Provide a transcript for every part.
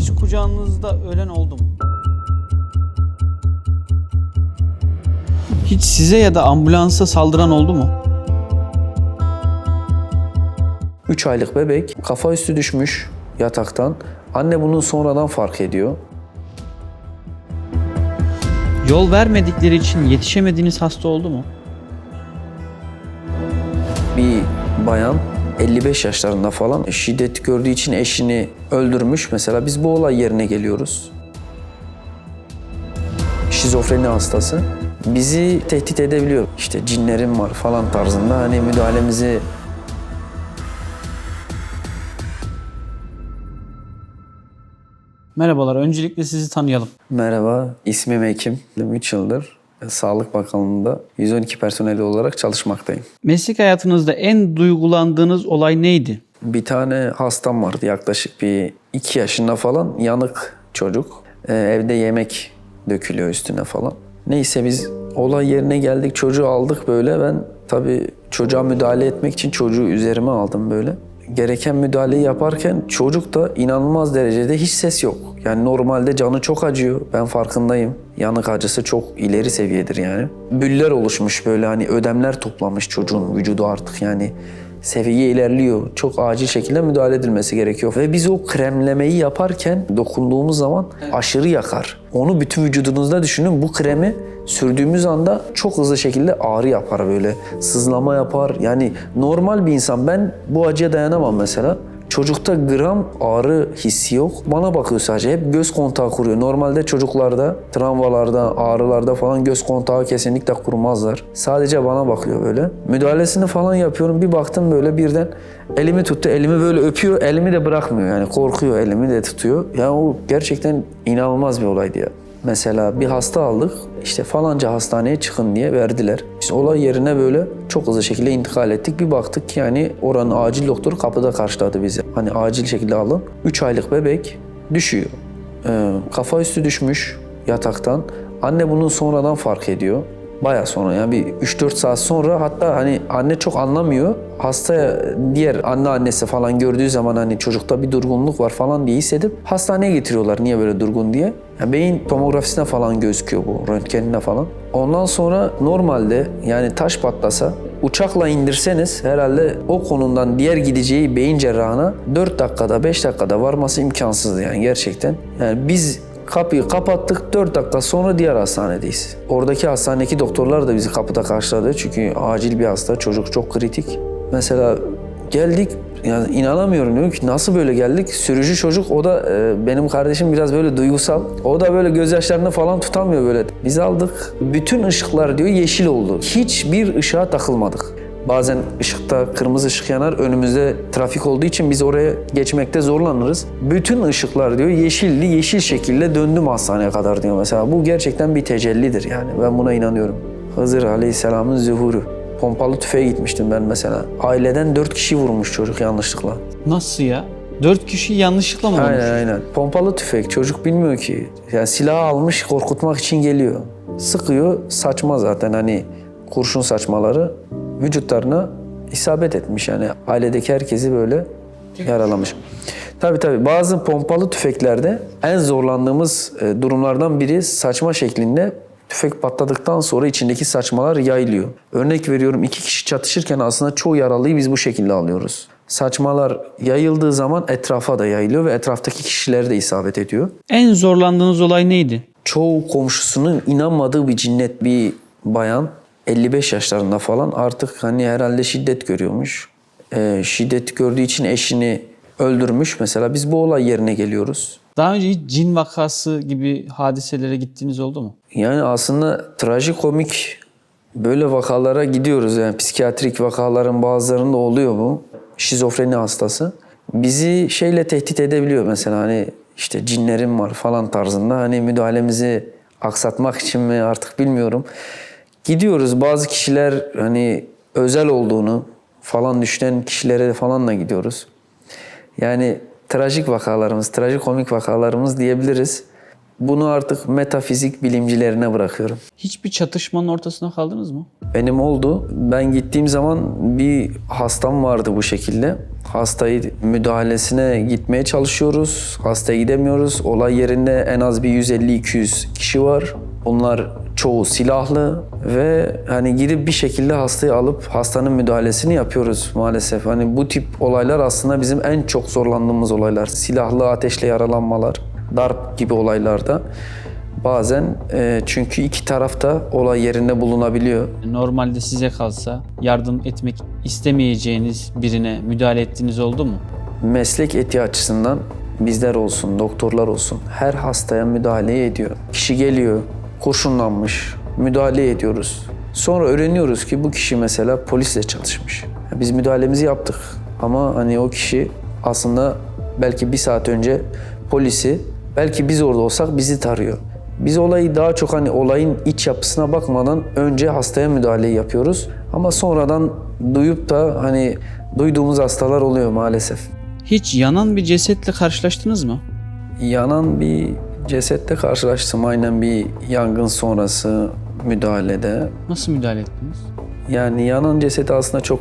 Hiç kucağınızda ölen oldu mu? Hiç size ya da ambulansa saldıran oldu mu? 3 aylık bebek kafa üstü düşmüş yataktan. Anne bunu sonradan fark ediyor. Yol vermedikleri için yetişemediğiniz hasta oldu mu? Bir bayan 55 yaşlarında falan şiddet gördüğü için eşini öldürmüş. Mesela biz bu olay yerine geliyoruz. Şizofreni hastası. Bizi tehdit edebiliyor. İşte cinlerim var falan tarzında hani müdahalemizi Merhabalar, öncelikle sizi tanıyalım. Merhaba, ismim Ekim. 3 yıldır Sağlık Bakanlığı'nda 112 personeli olarak çalışmaktayım. Meslek hayatınızda en duygulandığınız olay neydi? Bir tane hastam vardı yaklaşık bir 2 yaşında falan yanık çocuk. Ee, evde yemek dökülüyor üstüne falan. Neyse biz olay yerine geldik çocuğu aldık böyle ben tabii çocuğa müdahale etmek için çocuğu üzerime aldım böyle. Gereken müdahaleyi yaparken çocuk da inanılmaz derecede hiç ses yok. Yani normalde canı çok acıyor. Ben farkındayım. Yanık acısı çok ileri seviyedir yani. Büller oluşmuş böyle hani ödemler toplamış çocuğun vücudu artık yani seviye ilerliyor. Çok acil şekilde müdahale edilmesi gerekiyor. Ve biz o kremlemeyi yaparken dokunduğumuz zaman aşırı yakar. Onu bütün vücudunuzda düşünün. Bu kremi sürdüğümüz anda çok hızlı şekilde ağrı yapar böyle. Sızlama yapar. Yani normal bir insan ben bu acıya dayanamam mesela. Çocukta gram ağrı hissi yok. Bana bakıyor sadece. Hep göz kontağı kuruyor. Normalde çocuklarda, travmalarda, ağrılarda falan göz kontağı kesinlikle kurmazlar. Sadece bana bakıyor böyle. Müdahalesini falan yapıyorum. Bir baktım böyle birden elimi tuttu. Elimi böyle öpüyor. Elimi de bırakmıyor. Yani korkuyor. Elimi de tutuyor. Yani o gerçekten inanılmaz bir olaydı ya. Mesela bir hasta aldık. işte falanca hastaneye çıkın diye verdiler. Biz olay yerine böyle çok hızlı şekilde intikal ettik. Bir baktık ki yani oranın acil doktoru kapıda karşıladı bizi. Hani acil şekilde alın. 3 aylık bebek düşüyor. Ee, kafa üstü düşmüş yataktan. Anne bunu sonradan fark ediyor. Baya sonra yani bir 3-4 saat sonra hatta hani anne çok anlamıyor. Hasta diğer anne annesi falan gördüğü zaman hani çocukta bir durgunluk var falan diye hissedip hastaneye getiriyorlar niye böyle durgun diye. Yani beyin tomografisine falan gözüküyor bu röntgenine falan. Ondan sonra normalde yani taş patlasa uçakla indirseniz herhalde o konumdan diğer gideceği beyin cerrahına 4 dakikada 5 dakikada varması imkansız yani gerçekten. Yani biz Kapıyı kapattık 4 dakika sonra diğer hastanedeyiz. Oradaki hastanedeki doktorlar da bizi kapıda karşıladı. Çünkü acil bir hasta, çocuk çok kritik. Mesela geldik yani inanamıyorum diyorum ki nasıl böyle geldik? Sürücü çocuk o da e, benim kardeşim biraz böyle duygusal. O da böyle gözyaşlarını falan tutamıyor böyle. Biz aldık. Bütün ışıklar diyor yeşil oldu. Hiçbir ışığa takılmadık. Bazen ışıkta kırmızı ışık yanar. Önümüzde trafik olduğu için biz oraya geçmekte zorlanırız. Bütün ışıklar diyor yeşilli, yeşil şekilde döndüm hastaneye kadar diyor mesela. Bu gerçekten bir tecellidir yani. Ben buna inanıyorum. Hızır Aleyhisselam'ın zuhuru. Pompalı tüfeğe gitmiştim ben mesela. Aileden dört kişi vurmuş çocuk yanlışlıkla. Nasıl ya? Dört kişi yanlışlıkla mı olmuş? Aynen aynen. Pompalı tüfek çocuk bilmiyor ki. Yani silahı almış korkutmak için geliyor. Sıkıyor saçma zaten hani kurşun saçmaları vücutlarına isabet etmiş yani ailedeki herkesi böyle yaralamış. Tabii tabii bazı pompalı tüfeklerde en zorlandığımız e, durumlardan biri saçma şeklinde tüfek patladıktan sonra içindeki saçmalar yayılıyor. Örnek veriyorum iki kişi çatışırken aslında çoğu yaralıyı biz bu şekilde alıyoruz. Saçmalar yayıldığı zaman etrafa da yayılıyor ve etraftaki kişilere de isabet ediyor. En zorlandığınız olay neydi? Çoğu komşusunun inanmadığı bir cinnet bir bayan 55 yaşlarında falan artık hani herhalde şiddet görüyormuş. Ee, şiddet gördüğü için eşini öldürmüş. Mesela biz bu olay yerine geliyoruz. Daha önce hiç cin vakası gibi hadiselere gittiğiniz oldu mu? Yani aslında trajikomik böyle vakalara gidiyoruz. Yani psikiyatrik vakaların bazılarında oluyor bu. Şizofreni hastası. Bizi şeyle tehdit edebiliyor mesela hani işte cinlerim var falan tarzında. Hani müdahalemizi aksatmak için mi artık bilmiyorum. Gidiyoruz bazı kişiler hani özel olduğunu falan düşünen kişilere falanla gidiyoruz. Yani trajik vakalarımız, trajikomik vakalarımız diyebiliriz. Bunu artık metafizik bilimcilerine bırakıyorum. Hiçbir çatışmanın ortasına kaldınız mı? Benim oldu. Ben gittiğim zaman bir hastam vardı bu şekilde. Hastayı müdahalesine gitmeye çalışıyoruz. Hastaya gidemiyoruz. Olay yerinde en az bir 150-200 kişi var. Bunlar çoğu silahlı ve hani girip bir şekilde hastayı alıp hastanın müdahalesini yapıyoruz maalesef. Hani bu tip olaylar aslında bizim en çok zorlandığımız olaylar. Silahlı ateşle yaralanmalar, darp gibi olaylarda. Bazen e, çünkü iki tarafta olay yerinde bulunabiliyor. Normalde size kalsa yardım etmek istemeyeceğiniz birine müdahale ettiğiniz oldu mu? meslek etiği açısından bizler olsun, doktorlar olsun her hastaya müdahale ediyor. Kişi geliyor, kurşunlanmış, müdahale ediyoruz. Sonra öğreniyoruz ki bu kişi mesela polisle çalışmış. Biz müdahalemizi yaptık ama hani o kişi aslında belki bir saat önce polisi, belki biz orada olsak bizi tarıyor. Biz olayı daha çok hani olayın iç yapısına bakmadan önce hastaya müdahaleyi yapıyoruz. Ama sonradan duyup da hani duyduğumuz hastalar oluyor maalesef. Hiç yanan bir cesetle karşılaştınız mı? Yanan bir cesetle karşılaştım aynen bir yangın sonrası müdahalede. Nasıl müdahale ettiniz? Yani yanan ceset aslında çok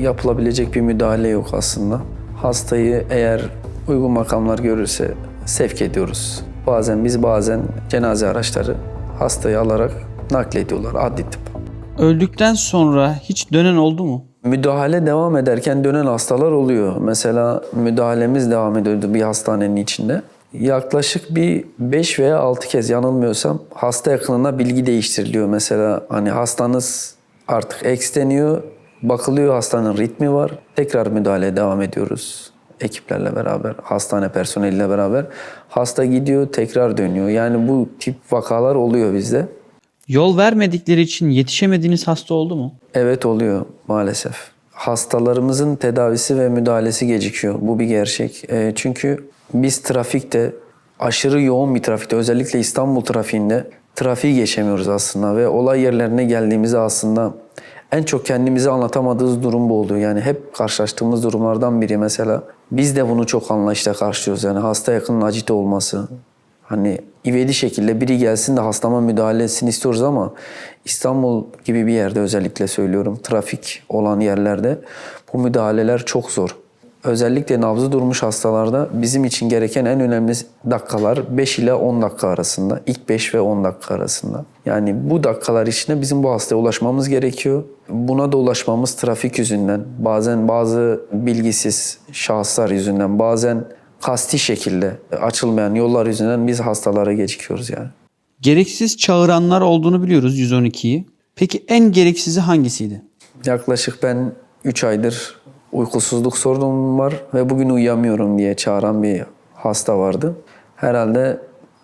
yapılabilecek bir müdahale yok aslında. Hastayı eğer uygun makamlar görürse sevk ediyoruz. Bazen biz bazen cenaze araçları hastayı alarak naklediyorlar adli tıp. Öldükten sonra hiç dönen oldu mu? Müdahale devam ederken dönen hastalar oluyor. Mesela müdahalemiz devam ediyordu bir hastanenin içinde. Yaklaşık bir 5 veya 6 kez yanılmıyorsam hasta yakınına bilgi değiştiriliyor. Mesela hani hastanız artık X deniyor, bakılıyor hastanın ritmi var. Tekrar müdahaleye devam ediyoruz ekiplerle beraber, hastane personeliyle beraber. Hasta gidiyor, tekrar dönüyor. Yani bu tip vakalar oluyor bizde. Yol vermedikleri için yetişemediğiniz hasta oldu mu? Evet oluyor maalesef. Hastalarımızın tedavisi ve müdahalesi gecikiyor. Bu bir gerçek. E, çünkü biz trafikte aşırı yoğun bir trafikte özellikle İstanbul trafiğinde trafiği geçemiyoruz aslında ve olay yerlerine geldiğimizde aslında en çok kendimize anlatamadığımız durum bu oluyor. Yani hep karşılaştığımız durumlardan biri mesela. Biz de bunu çok anlayışla karşılıyoruz. Yani hasta yakının acite olması, Hani ivedi şekilde biri gelsin de hastama müdahale etsin istiyoruz ama İstanbul gibi bir yerde özellikle söylüyorum trafik olan yerlerde bu müdahaleler çok zor. Özellikle nabzı durmuş hastalarda bizim için gereken en önemli dakikalar 5 ile 10 dakika arasında. İlk 5 ve 10 dakika arasında. Yani bu dakikalar içinde bizim bu hastaya ulaşmamız gerekiyor. Buna da ulaşmamız trafik yüzünden, bazen bazı bilgisiz şahıslar yüzünden, bazen kasti şekilde açılmayan yollar yüzünden biz hastalara gecikiyoruz yani. Gereksiz çağıranlar olduğunu biliyoruz 112'yi. Peki en gereksizi hangisiydi? Yaklaşık ben 3 aydır uykusuzluk sorunum var ve bugün uyuyamıyorum diye çağıran bir hasta vardı. Herhalde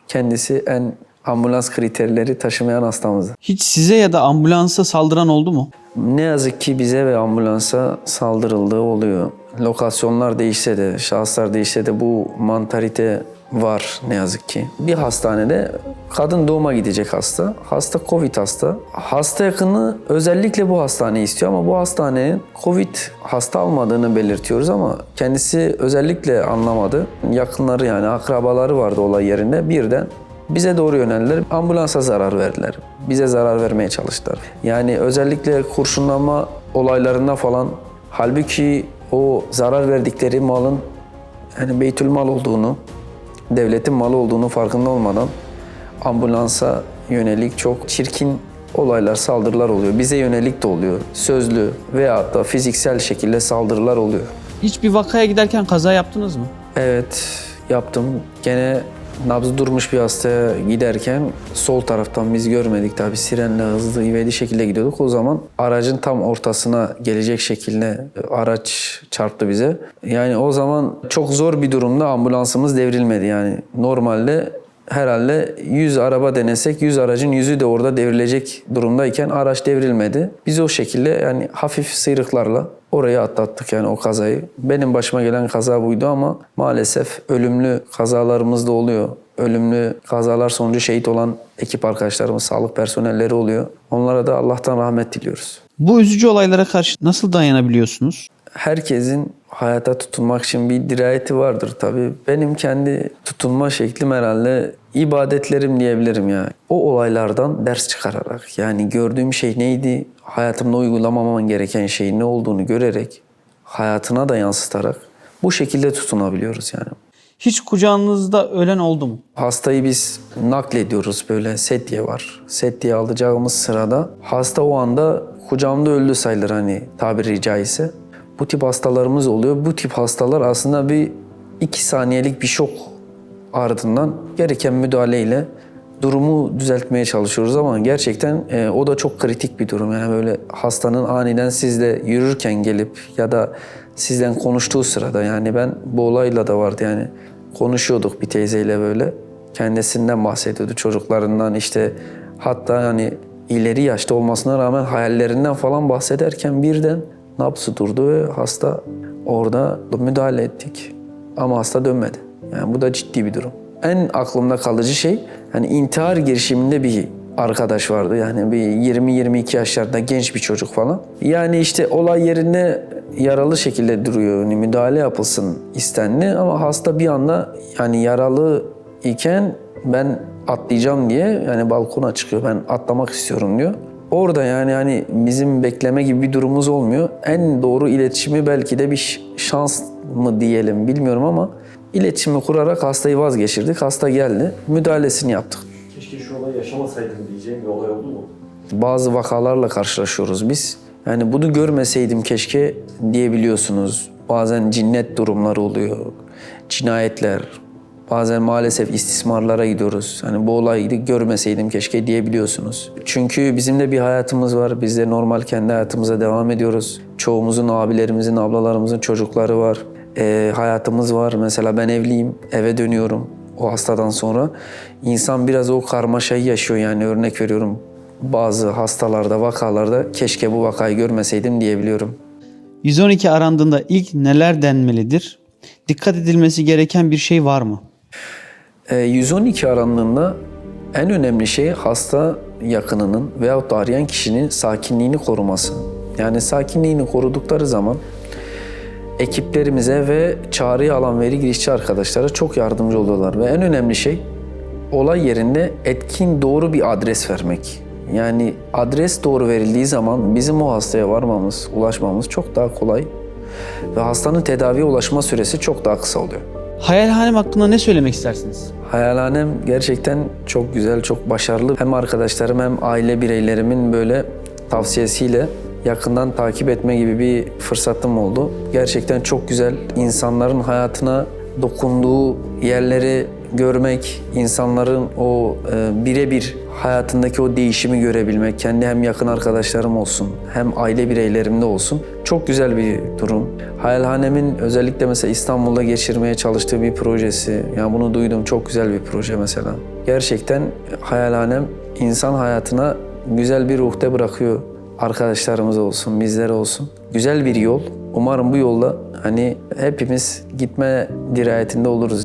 kendisi en ambulans kriterleri taşımayan hastamızdı. Hiç size ya da ambulansa saldıran oldu mu? Ne yazık ki bize ve ambulansa saldırıldığı oluyor. Lokasyonlar değişse de, şahıslar değişse de bu mantarite var ne yazık ki. Bir hastanede kadın doğuma gidecek hasta. Hasta Covid hasta. Hasta yakını özellikle bu hastaneyi istiyor ama bu hastanenin Covid hasta almadığını belirtiyoruz ama kendisi özellikle anlamadı. Yakınları yani akrabaları vardı olay yerinde. Birden bize doğru yöneldiler. Ambulansa zarar verdiler. Bize zarar vermeye çalıştılar. Yani özellikle kurşunlanma olaylarında falan halbuki o zarar verdikleri malın yani beytül mal olduğunu, devletin malı olduğunu farkında olmadan ambulansa yönelik çok çirkin olaylar, saldırılar oluyor. Bize yönelik de oluyor. Sözlü veya da fiziksel şekilde saldırılar oluyor. Hiçbir vakaya giderken kaza yaptınız mı? Evet yaptım. Gene nabzı durmuş bir hastaya giderken sol taraftan biz görmedik tabi sirenle hızlı ivedi şekilde gidiyorduk. O zaman aracın tam ortasına gelecek şekilde e, araç çarptı bize. Yani o zaman çok zor bir durumda ambulansımız devrilmedi yani. Normalde herhalde 100 araba denesek 100 aracın yüzü de orada devrilecek durumdayken araç devrilmedi. Biz o şekilde yani hafif sıyrıklarla orayı atlattık yani o kazayı. Benim başıma gelen kaza buydu ama maalesef ölümlü kazalarımız da oluyor. Ölümlü kazalar sonucu şehit olan ekip arkadaşlarımız, sağlık personelleri oluyor. Onlara da Allah'tan rahmet diliyoruz. Bu üzücü olaylara karşı nasıl dayanabiliyorsunuz? Herkesin hayata tutunmak için bir dirayeti vardır tabii. Benim kendi tutunma şeklim herhalde ibadetlerim diyebilirim ya. O olaylardan ders çıkararak yani gördüğüm şey neydi, hayatımda uygulamamam gereken şeyin ne olduğunu görerek hayatına da yansıtarak Bu şekilde tutunabiliyoruz yani. Hiç kucağınızda ölen oldu mu? Hastayı biz naklediyoruz böyle sedye var. Sedye alacağımız sırada hasta o anda kucağımda öldü sayılır hani tabiri caizse. Bu tip hastalarımız oluyor. Bu tip hastalar aslında bir iki saniyelik bir şok ardından gereken müdahaleyle durumu düzeltmeye çalışıyoruz ama gerçekten e, o da çok kritik bir durum. Yani böyle hastanın aniden sizle yürürken gelip ya da sizden konuştuğu sırada yani ben bu olayla da vardı yani konuşuyorduk bir teyzeyle böyle kendisinden bahsediyordu çocuklarından işte hatta hani ileri yaşta olmasına rağmen hayallerinden falan bahsederken birden nabzı durdu ve hasta orada müdahale ettik ama hasta dönmedi. Yani bu da ciddi bir durum. En aklımda kalıcı şey hani intihar girişiminde bir arkadaş vardı. Yani bir 20-22 yaşlarında genç bir çocuk falan. Yani işte olay yerinde yaralı şekilde duruyor. Yani müdahale yapılsın istendi ama hasta bir anda yani yaralı iken ben atlayacağım diye yani balkona çıkıyor. Ben atlamak istiyorum diyor. Orada yani hani bizim bekleme gibi bir durumumuz olmuyor. En doğru iletişimi belki de bir şans mı diyelim bilmiyorum ama iletişimi kurarak hastayı vazgeçirdik. Hasta geldi. Müdahalesini yaptık. Keşke şu olayı yaşamasaydım diyeceğim bir olay oldu mu? Bazı vakalarla karşılaşıyoruz biz. Yani bunu görmeseydim keşke diyebiliyorsunuz. Bazen cinnet durumları oluyor. Cinayetler. Bazen maalesef istismarlara gidiyoruz. Hani bu olayı görmeseydim keşke diyebiliyorsunuz. Çünkü bizim de bir hayatımız var. Biz de normal kendi hayatımıza devam ediyoruz. Çoğumuzun abilerimizin, ablalarımızın çocukları var. Ee, hayatımız var. Mesela ben evliyim. Eve dönüyorum o hastadan sonra. İnsan biraz o karmaşayı yaşıyor yani örnek veriyorum. Bazı hastalarda, vakalarda keşke bu vakayı görmeseydim diyebiliyorum. 112 arandığında ilk neler denmelidir? Dikkat edilmesi gereken bir şey var mı? Ee, 112 arandığında en önemli şey hasta yakınının veyahut da arayan kişinin sakinliğini koruması. Yani sakinliğini korudukları zaman ekiplerimize ve çağrıyı alan veri girişçi arkadaşlara çok yardımcı oluyorlar. Ve en önemli şey olay yerinde etkin doğru bir adres vermek. Yani adres doğru verildiği zaman bizim o hastaya varmamız, ulaşmamız çok daha kolay ve hastanın tedaviye ulaşma süresi çok daha kısa oluyor. Hayalhanem hakkında ne söylemek istersiniz? Hayalhanem gerçekten çok güzel, çok başarılı. Hem arkadaşlarım hem aile bireylerimin böyle tavsiyesiyle yakından takip etme gibi bir fırsatım oldu. Gerçekten çok güzel. İnsanların hayatına dokunduğu yerleri görmek, insanların o e, birebir hayatındaki o değişimi görebilmek, kendi hem yakın arkadaşlarım olsun, hem aile bireylerimde olsun çok güzel bir durum. Hayalhanemin özellikle mesela İstanbul'da geçirmeye çalıştığı bir projesi, yani bunu duydum çok güzel bir proje mesela. Gerçekten hayalhanem insan hayatına güzel bir ruhte bırakıyor. Arkadaşlarımız olsun, bizler olsun. Güzel bir yol. Umarım bu yolda hani hepimiz gitme dirayetinde oluruz.